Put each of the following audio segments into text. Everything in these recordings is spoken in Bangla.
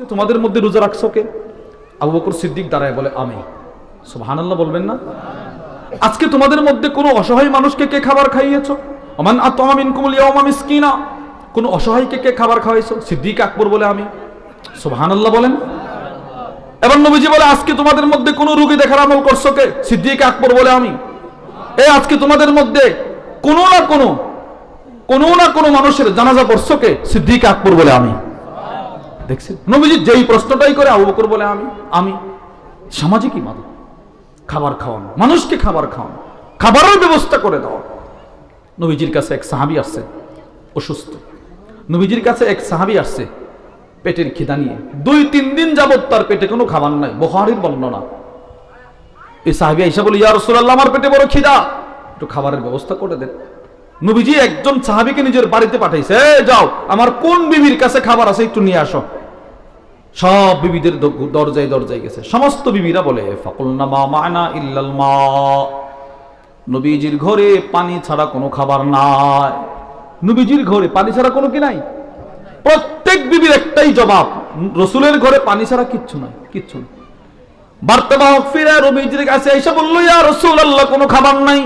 তোমাদের মধ্যে রোজা রাখছো কে? আবু বকর সিদ্দিক দাঁড়ায় বলে আমি সুবহানাল্লাহ বলবেন না? আজকে তোমাদের মধ্যে কোনো অসহায় মানুষকে কে খাবার খাইয়েছো? আমান আতমা মিনকুমুল ইয়াওমা মিসকিনা। কোন অসহায়কে কে খাবার খাওয়াইছো? সিদ্দিক আকবর বলে, আমি। সুবহানাল্লাহ বলেন। এবার নবীজি বলে, আজকে তোমাদের মধ্যে কোন রোগী দেখার আমল করছ কে? সিদ্দিক আকবর বলে, আমি। এ, আজকে তোমাদের মধ্যে কোনো না কোনো কোনো না কোনো মানুষের জানাজা পড়ছো কে? সিদ্দিক আকবর বলে, আমি। দেখছেন? নবীজি যেই প্রশ্নটাই করে আবু বকর বলে, আমি আমি, সামাজিক ইমাদত খাবার খাওয়ানো, মানুষকে খাবার খাওয়ানো, খাবারের ব্যবস্থা করে দেওয়া। নবীজির কাছে এক সাহাবি আসছে, অসুস্থ। নবীজির কাছে এক সাহাবি আসছে, পেটের খিদা নিয়ে। দুই, তিন দিন যাবৎ তার পেটে কোনো খাবার নাই বহারির বর্ণনা এই সাহাবি আইসা বলে, ইয়া রাসূলুল্লাহ, আমার পেটে বড় খিদা। একটু খাবারের ব্যবস্থা করে দেন। নবীজি একজন সাহাবিকে নিজের বাড়িতে পাঠাইছে, "এই যাও, আমার কোন বিবির কাছে খাবার আছে একটু নিয়ে আসো। সব বিবিদের দরজায় দরজায় গেছে। সমস্ত বিবিরা বলে, ফাকুলনা মা মানা ইল্লাল মা। নবীজির ঘরে পানি ছাড়া কোনো খাবার নাই। নবীজির ঘরে পানি ছাড়া কোনো কি নাই? প্রত্যেক বিবির একটাই জবাব, রসুলের ঘরে পানি ছাড়া কিচ্ছু নাই কিচ্ছু নাই। বার্তাবাহক ফিরে নবীজির কাছে এসে বলল, ইয়া রসুল আল্লাহ কোনো খাবার নাই?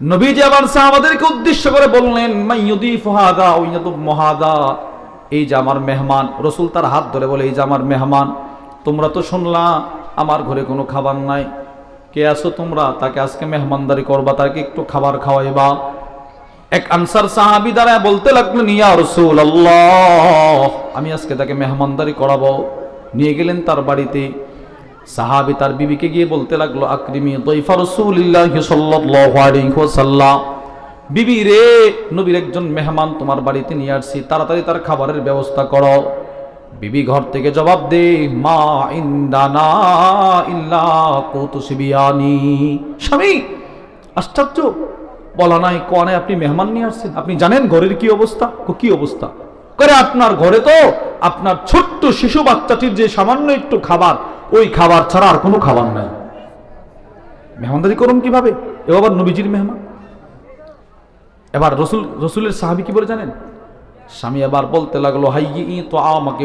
নবীজি আবার সাহাবাদেরকে উদ্দেশ্য করে বললেন মাইয়ুদি ফুহাদা ওয়াইয়াদুব মুহাদা এই যে আমার মেহমান, রসুল তার হাত ধরে বলে, এই যে আমার মেহমান, তোমরা তো শুনলা, আমার ঘরে কোনো খাবার নাই। কে আছো তোমরা? তাকে আজকে মেহমানদারি করবা, তাকে একটু খাবার খাওয়াইবা। এক আনসার সাহাবি দ্বারা বলতে লাগলেন নিয়া রসুল আল্লাহ আমি আজকে তাকে মেহমানদারি করাবো। নিয়ে গেলেন তার বাড়িতে। সাহাবি তার বিবিকে গিয়ে বলতে লাগল, আকরিমি সাল্লাল্লাহু আলাইহি ওয়াসাল্লাম বিবি রে, নবীর একজন মেহমান তোমার বাড়িতে নিয়ে আসছি, তাড়াতাড়ি তার খাবারের ব্যবস্থা করো। বিবি ঘর থেকে জবাব দে, মা ইন্দানা ইল্লা কৌতুসিবিয়ানি। স্বামী, আশ্চর্য, বলা নাই, কনে আপনি মেহমান নিয়ে আসছেন? আপনি জানেন ঘরের কি অবস্থা? কো অবস্থা? করে আপনার ঘরে তো আপনার ছোট্ট শিশু বাচ্চাটির যে সামান্য একটু খাবার, ওই খাবার ছাড়া আর কোনো খাবার নাই। মেহমানদারি করুন কীভাবে? এ আবার নবীজির মেহমান। এবার রসুল, রসুলের সাহাবি কি বলে জানেন? স্বামী আবার বলতে লাগল হাই তো আমাকে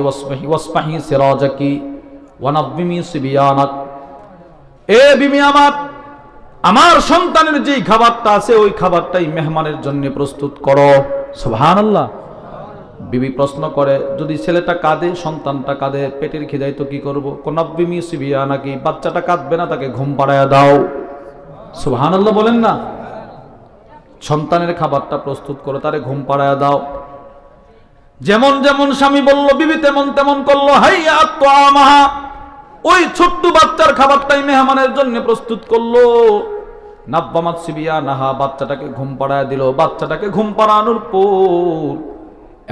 এ আমার আমার সন্তানের যেই খাবারটা আছে, ওই খাবারটাই মেহমানের জন্য প্রস্তুত করো। সুবহানাল্লাহ। বিবি প্রশ্ন করে, যদি ছেলেটা কাঁদে, সন্তানটা কাঁদে, পেটের খিদাই তো কি করব? কোনাব্বিমি সিবিয়া নাকি বাচ্চাটা কাঁদবে না, তাকে ঘুম পাড়ায় দাও। সুবহানাল্লাহ বলেন না। সন্তানের খাবারটা প্রস্তুত করো, তারে ঘুম পাড়ায় দাও। যেমন যেমন স্বামী বলল, বিবি তেমন তেমন করল, হাইয়া তো আমাহা ওই ছোট্ট বাচ্চার খাবারটাই মেহমানের জন্য প্রস্তুত করল। নাব্বামাত সিবিয়া নাহা বাচ্চাটাকে ঘুম পাড়ায় দিল। বাচ্চাটাকে ঘুম পাড়ানোর পর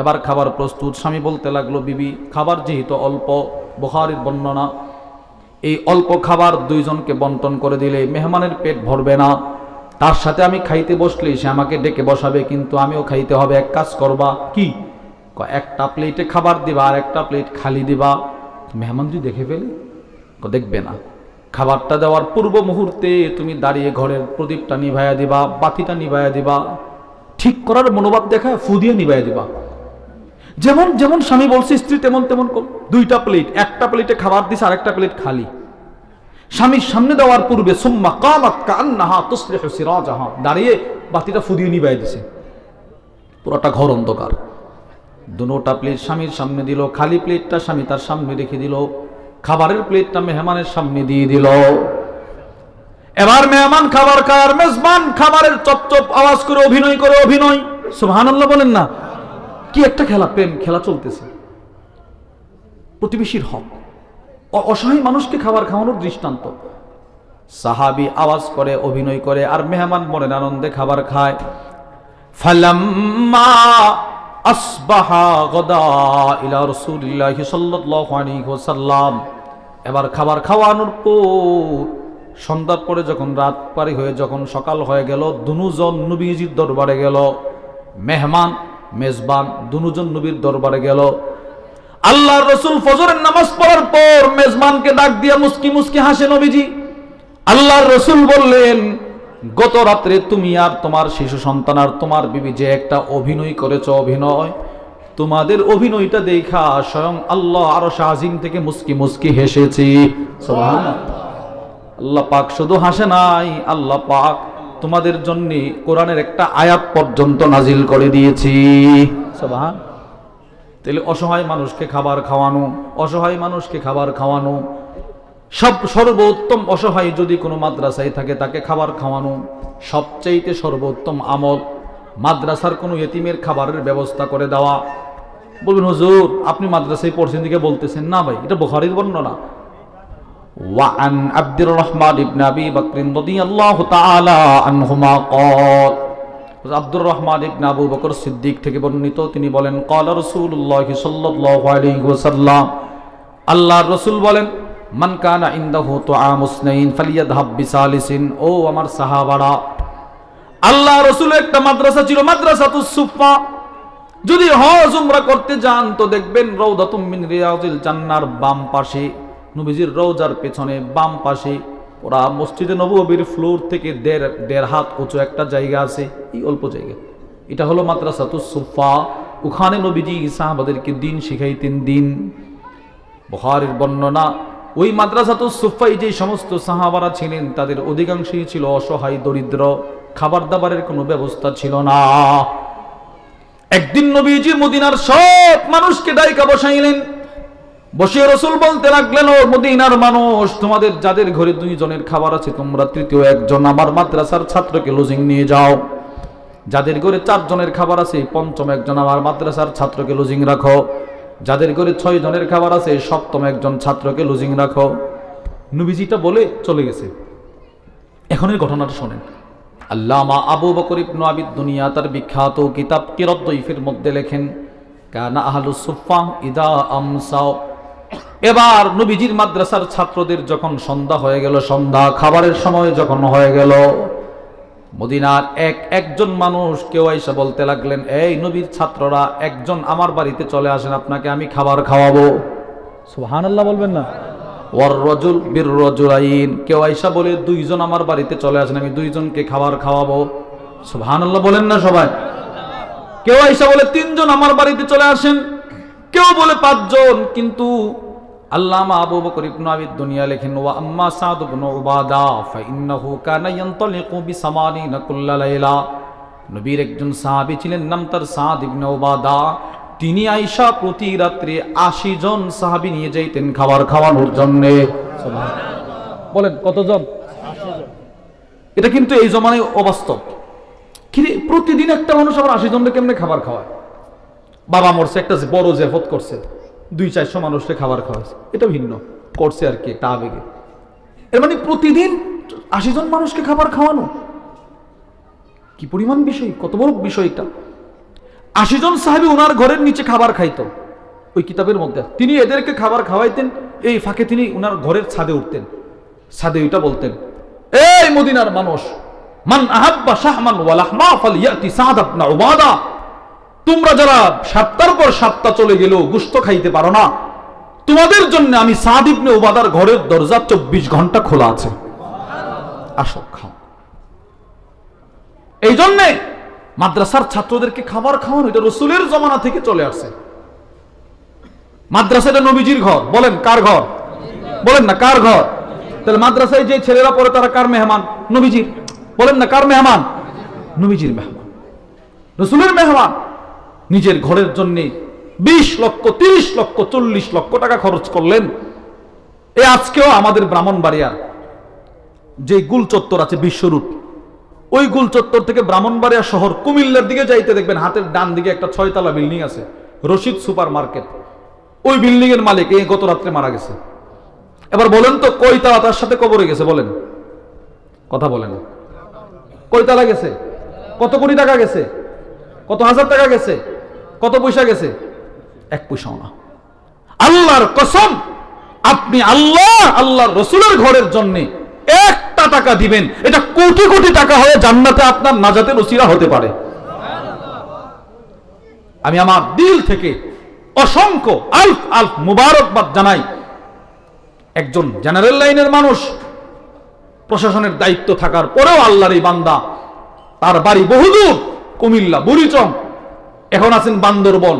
এবার খাবার প্রস্তুত। স্বামী বলতে লাগল, বিবি, খাবার যেহেতু অল্প বহারির বর্ণনা, এই অল্প খাবার দুইজনকে বন্টন করে দিলে মেহমানের পেট ভরবে না। তার সাথে আমি খাইতে বসলে সে আমাকে ডেকে বসাবে, কিন্তু আমিও খাইতে হবে। এক কাজ করবা। কি? একটা প্লেটে খাবার দিবা আর একটা প্লেট খালি দিবা। মেহমান যদি দেখে ফেলে। দেখবে না। খাবারটা দেওয়ার পূর্ব মুহূর্তে তুমি দাঁড়িয়ে ঘরের প্রদীপটা নিভাইয়া দিবা, বাতিটা নিভাইয়া দিবা। ঠিক করার মনোভাব দেখায় ফু দিয়ে নিভাইয়া দিবা। যেমন যেমন স্বামী বলছে, স্ত্রী তেমন তেমন দুইটা প্লেট একটা প্লেটে খাবার দিছে, আরেকটা প্লেট খালি। স্বামীর সামনে দেওয়ার পূর্বে, সুম্মা কামাত কান্নাহা তুসলিহু সিরাজাহা দাঁড়িয়ে বাতিটা ফুদিয়ে নিবাই দিছে। পুরোটা ঘর অন্ধকার। দুটা প্লেট স্বামীর সামনে দিল, খালি প্লেটটা স্বামী তার সামনে রেখে দিল, খাবারের প্লেটটা মেহমানের সামনে দিয়ে দিল। এবার মেহমান খাবার খায় মেজবান খাবারের চপ চপ আওয়াজ করে অভিনয় করে অভিনয়। সুবহানাল্লাহ বলেন না, কি একটা খেলা, প্রেম, খেলা চলতেছে। প্রতিবেশীর হক। অসহায় মানুষকে খাবার খাওয়ানোর দৃষ্টান্ত। সাহাবি আওয়াজ করে, অভিনয় করে, আর মেহমান মনের আনন্দে খাবার খায়। ফালাম্মা আসবাহা গদা ইলা রাসূলিল্লাহি সাল্লাল্লাহু আলাইহি ওয়াসাল্লাম। এবার খাবার খাওয়ানোর পর, সন্ধ্যার পরে যখন রাত পারি হয়ে, যখন সকাল হয়ে গেল, দুনুজন নবীজির দরবারে গেল। মেহমান, মেজবান, দুনুজন নবীর দরবারে গেল। আল্লাহর রসুল ফজরের নামাজ পড়ার পর মেজমানকে ডাক দিয়ে মুস্কি মুস্কি হাসে নবীজি। আল্লাহর রসুল বললেন, গত রাত্রে তুমি আর তোমার শিশু সন্তান আর তোমার বিবি যে একটা অভিনয় করেছ, অভিনয়, তোমাদের অভিনয়টা দেখা স্বয়ং আল্লাহ আরও শাহিম থেকে মুস্কি মুস্কি হেসেছি। আল্লাহ পাক শুধু হাসে নাই, আল্লাহ পাক তোমাদের জন্য কোরআনের একটা আয়াত পর্যন্ত নাজিল করে দিয়েছি। সুবহান তাহলে অসহায় মানুষকে খাবার খাওয়ানো অসহায় মানুষকে খাবার খাওয়ানো সব সর্বোত্তম অসহায় যদি কোনো মাদ্রাসায় থাকে তাকে খাবার খাওয়ানো সবচাইতে সর্বোত্তম আমল মাদ্রাসার কোনো এতিমের খাবারের ব্যবস্থা করে দেওয়া বলবেন হুজুর আপনি মাদ্রাসায় পড়ছেন দিকে বলতেছেন না ভাই এটা বুখারীর বর্ণনা وعن عبد الرحمن بن ابي بكر رضي الله تعالى عنهما قال আব্দুর রহমান ইবনে আবু বকর সিদ্দিক থেকে বর্ণিত, তিনি বলেন কল রসুল্লাহ সাল্লাল্লাহু আলাইহি ওয়াসাল্লাম। আল্লাহর রাসূল বলেন, মান কানা ইনদাহু তুআমুসনাইন ফালিয়াদহাব বিসালিসিন। ও আমার সাহাবারা, আল্লাহ রসুলের একটা মাদ্রাসা ছিল মাদ্রাসা সুফা যদি হজ উমরা করতে যান, তো দেখবেন রৌদাতুম মিন রিয়াজিল জান্নার বাম পাশে, নবীজির রৌজার পেছনে বাম পাশে ওরা মসজিদে নববীর ফ্লোর থেকে দেড় দেড় হাত উঁচু একটা জায়গা আছে, এই অল্প জায়গা। এটা হলো মাদ্রাসাতুস সুফা ওখানে নবীজি সাহাবাদেরকে দিন শিখাইতেন, দিন। বহারের বর্ণনা, ওই মাদ্রাসাতুস সুফাই যে সমস্ত সাহাবারা ছিলেন, তাদের অধিকাংশই ছিল অসহায়, দরিদ্র খাবার দাবারের কোনো ব্যবস্থা ছিল না। একদিন নবীজি মদিনার সব মানুষকে ডাইকা বসাইলেন বসিয়ে রসুল বলতে লাগলেন ও মদিনার মানুষ, তোমাদের যাদের ঘরে দুইজনের খাবার আছে, তোমরা তৃতীয় একজন আমার মাদ্রাসার ছাত্রকে লজিং নিয়ে যাও। যাদের ঘরে চারজনের খাবার আছে, পঞ্চম একজন আমার মাদ্রাসার ছাত্রকে লজিং রাখো। যাদের ঘরে ছয় জনের খাবার আছে, সপ্তম একজন ছাত্রকে লজিং রাখো। নবীজিটা বলে চলে গেছে। এখন এই ঘটনাটা শোনেন। আল্লামা আবু বকর ইবনু আবিদ দুনিয়া তার বিখ্যাত কিতাব কিরত দইফের মধ্যে লেখেন, কানা আহলু সুফা ইদা আমসাও এবার নবীজির মাদ্রাসার ছাত্রদের যখন সন্ধ্যা হয়ে গেল সন্ধ্যা খাবারের সময় যখন হয়ে গেল মদিনার এক একজন মানুষ কেউ এসে বলতে লাগলেন এই নবীর ছাত্ররা একজন আমার বাড়িতে চলে আসেন আপনাকে আমি খাবার খাওয়াবো। সুবহানাল্লাহ বলবেন না। ওয়ার রজুল বীর রজুলাইন। কেউ আইসা বলে দুইজন আমার বাড়িতে চলে আসেন আমি দুইজনকে খাবার খাওয়াবো। সুবহানাল্লাহ বলেন না সবাই। কেউ আইসা বলে তিনজন আমার বাড়িতে চলে আসেন। কেউ বলে পাঁচজন। কিন্তু আল্লামা আবু বকর ইবনু আবিদ দুনিয়া লেখেন ওয়া আম্মা সাদ ইবনু উবাদা ফাইন্নাহু কানা ইয়ানতালিকু বিসামানিনা কুল্লা লাইলা। নবীর একজন সাহাবী ছিলেন নাম তার সাদ ইবনে উবাদা। তিনি আয়েশা প্রতি রাত্রে আশি জন সাহাবী নিয়ে যাইতেন খাবার খাওয়ানোর জন্য। বলেন কতজন? এটা কিন্তু এই জমানায় অবাস্তব। কিরে প্রতিদিন একটা মানুষ আবার আশি জনকে কেমনে খাবার খাওয়ায়? বাবা মরছে একটা বড় জেফত করছে। দুই চারশো মানুষকে খাবার খাওয়াইছে। এটা ভিন্ন। করছে আর কি একটা আবেগে। এর মানে প্রতিদিন আশি জন মানুষকে খাবার খাওয়ানো? কি পরিমাণ বিষয়? কত বড় বিষয় এটা। আশি জন সাহেবী ওনার ঘরের নিচে খাবার খাইতো। ওই কিতাবের মধ্যে। তিনি এদেরকে খাবার খাওয়াইতেন, এই ফাঁকে তিনি ওনার ঘরের ছাদে উঠতেন। ছাদে ওইটা বলতেন, এই মদিনার মানুষ, মান আহাব্বা শাহমান ওয়ালাহমা ফালিয়াতি সাদ আপনা উবাদা। তোমরা যারা সাতটার পর সাতটা চলে গেলেও গুস্ত খাইতে পারো না, তোমাদের জন্য আমি সাদ ইবনে উবাদার ঘরের দরজা চব্বিশ ঘণ্টা খোলা আছে। আসো, খাও। এই জন্যে মাদ্রাসার ছাত্রদেরকে খাবার খাওয়ানো, এটা রসুলের জমানা থেকে চলে আসছে। মাদ্রাসাটা নবীজির ঘর। বলেন, কার ঘর? বলেন না, কার ঘর? তাহলে মাদ্রাসায় যে ছেলেরা পড়ে তারা কার মেহমান? নবীজির। বলেন না, কার মেহমান? নবীজির মেহমান। রসুলের মেহমান। নিজের ঘরের জন্য বিশ লক্ষ, তিরিশ লক্ষ, চল্লিশ লক্ষ টাকা খরচ করলেন। এ আজকেও আমাদের ব্রাহ্মণবাড়িয়ার যে গুল চত্বর আছে বিশ্বরূপ, ওই গুল চত্বর থেকে ব্রাহ্মণবাড়িয়া শহর কুমিল্লার দিকে যাইতে দেখবেন, হাতের ডান দিকে একটা ছয়তলা বিল্ডিং আছে, রশিদ সুপার মার্কেট। ওই বিল্ডিং এর মালিক এই গত রাত্রে মারা গেছে। এবার বলেন তো কয়তালা তার সাথে কবরে গেছে, বলেন। কথা বলেন। কয়তালা গেছে? কত কোটি টাকা গেছে? কত হাজার টাকা গেছে? কত পয়সা গেছে? এক পয়সাও না। আল্লাহর কসম, আপনি আল্লাহ, আল্লাহর রসুলের ঘরের জন্য একটা টাকা দিবেন। এটা কোটি কোটি টাকা হয়ে জান্নাতে আপনার নাজাতে রসিরা হতে পারে। আমি আমার দিল থেকে অসংখ্য আলফ আলফ মুবারকবাদ জানাই। একজন জেনারেল লাইনের মানুষ, প্রশাসনের দায়িত্ব থাকার পরেও আল্লাহর এই বান্দা, তার বাড়ি বহুদূর, কুমিল্লা, বুড়িচং এখন আছেন বান্দরবন।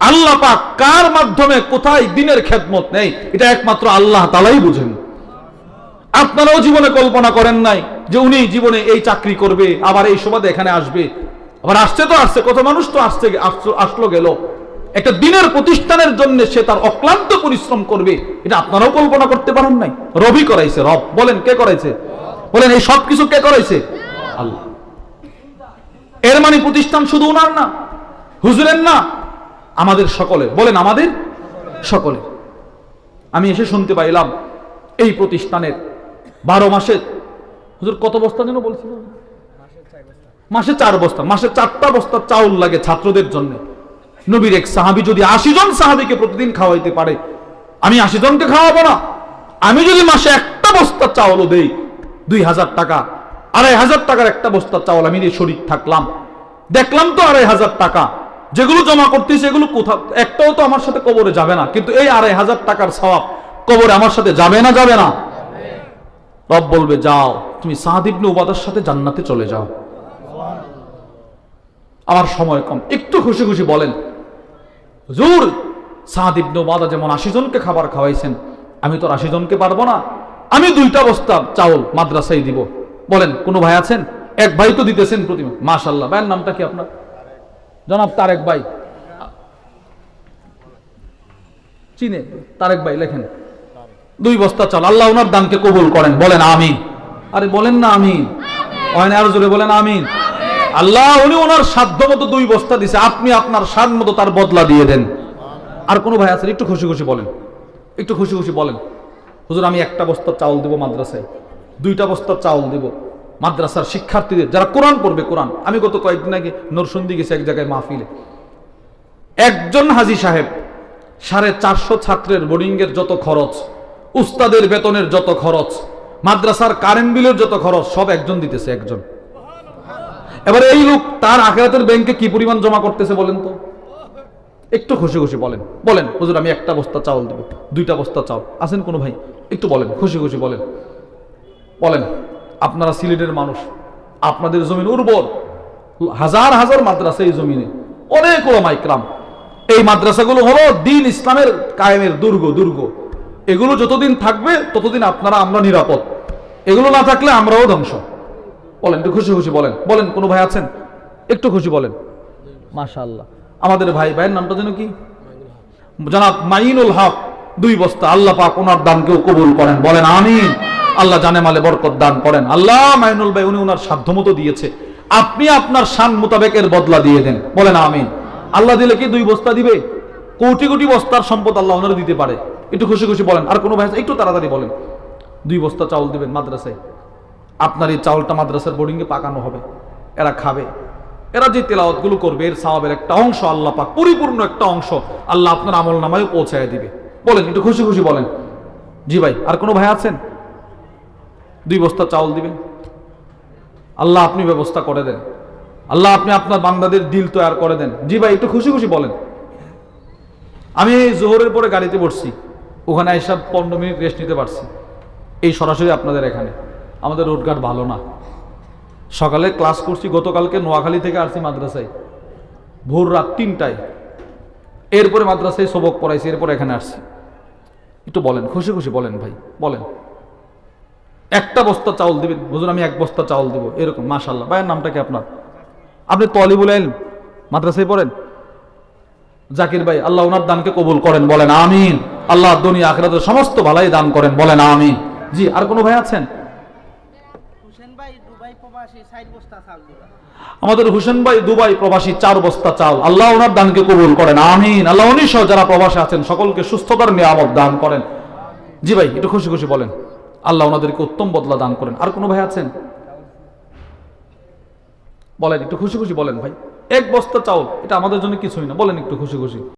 আল্লাহ পাক কার মাধ্যমে কোথায় দিনের খেদমত নেই? এটা একমাত্র আল্লাহ তালাই বুঝেন। আপনারাও জীবনে কল্পনা করেন নাই যে উনি জীবনে এই চাকরি করবে, আবার এই সুবাদে এখানে আসবে। আবার আসছে তো আসছে, কত মানুষ তো আসছে আসলো, গেল। একটা দিনের প্রতিষ্ঠানের জন্য সে তার অক্লান্ত পরিশ্রম করবে, এটা আপনারাও কল্পনা করতে পারেন নাই। রবি করাইছে, রব। বলেন, কে করাইছে? বলেন, এই সব কিছু কে করাইছে? আল্লাহ। এর মানে প্রতিষ্ঠান শুধু উনার না হুজুরের না, আমাদের সকলে বলেন, আমাদের সকলে আমি এসে শুনতে পাইলাম, এই প্রতিষ্ঠানের বারো মাসে হুজুর, কত বস্তা যেন বলছিল? মাসে চার বস্তা। মাসে চারটা বস্তা চাউল লাগে ছাত্রদের জন্য। নবীর এক সাহাবি যদি আশি জন সাহাবিকে প্রতিদিন খাওয়াইতে পারে, আমি আশি জনকে খাওয়াবো না। আমি যদি মাসে একটা বস্তা চাউলও দেই, দুই হাজার টাকা, আড়াই হাজার টাকার একটা বস্তা চাউল আমি দিয়ে শরিক থাকলাম। দেখলাম তো আড়াই হাজার টাকা। যেগুলো জমা করতেছি এগুলো কোথাও, একটাও তো আমার সাথে কবরে যাবে না। কিন্তু এই আড়াই হাজার টাকার সওয়াব কবরে আমার সাথে যাবে না যাবে না? রব বলবে, যাও, তুমি সাহাদিবনে উবাদার সাথে জান্নাতে চলে যাও। আমার সময় কম। একটু খুশি খুশি বলেন, হুজুর, সাদ ইবনে উবাদা যেমন আশি জনকে খাবার খাওয়াইছেন, আমি তো আশি জনকে পারব না। আমি দুইটা বস্তা চাউল মাদ্রাসায় দিব। বলেন, কোনো ভাই আছেন? এক ভাই তো দিতেছেন প্রতি মাশাল্লাহ ভাইয়ের নামটা কি আপনার? জনাব তারেক ভাই। চিনে, তারেক ভাই, লেখেন, দুই বস্তা চাল, আল্লাহ ওনার দানকে কবুল করেন, বলেন আমিন। আরে বলেন না আমিন। হয় আরও জোরে বলেন আমিন। আল্লাহ উনি ওনার সাধ্য মতো দুই বস্তা দিছে, আপনি আপনার স্বাদ মতো তার বদলা দিয়ে দেন। আর কোনো ভাই আছেন একটু খুশি খুশি বলেন। একটু খুশি খুশি বলেন। হুজুর, আমি একটা বস্তা চাউল দেব মাদ্রাসায়, দুইটা বস্তা চাউল দেব। মাদ্রাসার শিক্ষার্থীদের, যারা কোরআন পড়বে, কোরআন। আমি গত কয়েকদিন আগে নরসন্দি গেছি এক জায়গায় মাহফিলে। একজন হাজি সাহেব, সাড়ে চারশো ছাত্রের বোর্ডিংয়ের যত খরচ, উস্তাদের বেতনের যত খরচ, মাদ্রাসার কারেন্ট বিলের যত খরচ, সব একজন দিতেছে একজন। এবার এই লোক তার আখেরাতের ব্যাংকে কি পরিমাণ জমা করতেছে বলেন তো? একটু খুশি খুশি বলেন। বলেন, হুজুর, আমি একটা বস্তা চাউল দেবো, দুইটা বস্তা চাউল। আছেন কোনো ভাই? একটু বলেন, খুশি খুশি বলেন। বলেন আপনারা সিলেটের মানুষ আপনাদের জমিন উর্বর। হাজার হাজার মাদ্রাসা এই জমিনে। অনেক ওলামাইকরাম এই মাদ্রাসাগুলো হলো দিন ইসলামের কায়েমের দুর্গ দুর্গ। এগুলো যতদিন থাকবে ততদিন আপনারা আমরা নিরাপদ। এগুলো না থাকলে আমরাও ধ্বংস। বলেন একটু খুশি খুশি বলেন। বলেন কোনো ভাই আছেন? একটু খুশি বলেন। মাশাআল্লাহ। আমাদের ভাই ভাইয়ের নামটা যেন কি? জনাব মাইনুল হক। দুই বস্তা আল্লাহ পাক ওনার দানকেও কবুল করেন। বলেন আমিন। আল্লাহ জানে মালে বরকত দান করেন। আল্লাহ মাইনুল ভাই, উনি ওনার সাধ্যমতো দিয়েছে। আপনি আপনার শান মোতাবেক এর বদলা দিয়ে দেন। বলেন আমিন। আল্লাহ দিলে কি দুই বস্তা দিবে? কোটি কোটি বস্তার সম্পদ আল্লাহ ওনারা দিতে পারে। একটু খুশি খুশি বলেন। আর কোনো ভাই একটু তাড়াতাড়ি বলেন। দুই বস্তা চাউল দিবেন মাদ্রাসায়। আপনার এই চাউলটা মাদ্রাসার বোর্ডিংয়ে পাকানো হবে। এরা খাবে। এরা যে তেলাওয়াতগুলো করবে, এর সাহাবের একটা অংশ আল্লাহ পাক, পরিপূর্ণ একটা অংশ আল্লাহ আপনার আমল নামায় পৌঁছায় দিবে। বলেন, একটু খুশি খুশি বলেন। জি ভাই, আর কোনো ভাই আছেন? দুই বস্তা চাউল দিবেন। আল্লাহ আপনি ব্যবস্থা করে দেন। আল্লাহ আপনি আপনার বান্দাদের দিল তৈরি করে দেন। জি ভাই, একটু খুশি খুশি বলেন। আমি জোহরের পরে গাড়িতে বসছি। ওখানে এসব পনেরো মিনিট রেস্ট নিতে পারছি। এই সরাসরি আপনাদের এখানে। আমাদের রোডঘাট ভালো না। সকালে ক্লাস করছি, গতকালকে নোয়াখালী থেকে আসছি মাদ্রাসায়। ভোর রাত তিনটায়। এরপরে মাদ্রাসায় সবক পড়াইছি, এরপরে এখানে আসছি। একটু বলেন, খুশি খুশি বলেন ভাই, বলেন। একটা বস্তা চাউল দিবেন। বুঝুন আমি এক বস্তা চাউল দিব। এরকম মাশাল্লাহ ভাইয়ের নামটা কি আপনার? আপনি তলিবুল এলম মাদ্রাসায় পড়েন? জাকির ভাই আল্লাহ ওনার দানকে কবুল করেন বলেন আমিন। আল্লাহ দুনিয়া আখরাতের সমস্ত ভালাই দান করেন বলেন আমিন। জি আর কোনো ভাই আছেন? আমাদের হুসেন ভাই দুবাই প্রবাসী চার বস্তা চাল আল্লাহ ওনার দানকে কবুল করেন আমিন। আল্লাহ উনি সহ যারা প্রবাসে আছেন সকলকে সুস্থতার নিয়ামত দান করেন। জি ভাই একটু খুশি খুশি বলেন। আল্লাহ ওনাদেরকে উত্তম বদলা দান করেন। আর কোনো ভাই আছেন? বলেন, একটু খুশি খুশি বলেন ভাই। এক বস্তা চাউল, এটা আমাদের জন্য কিছুই না। বলেন একটু খুশি খুশি।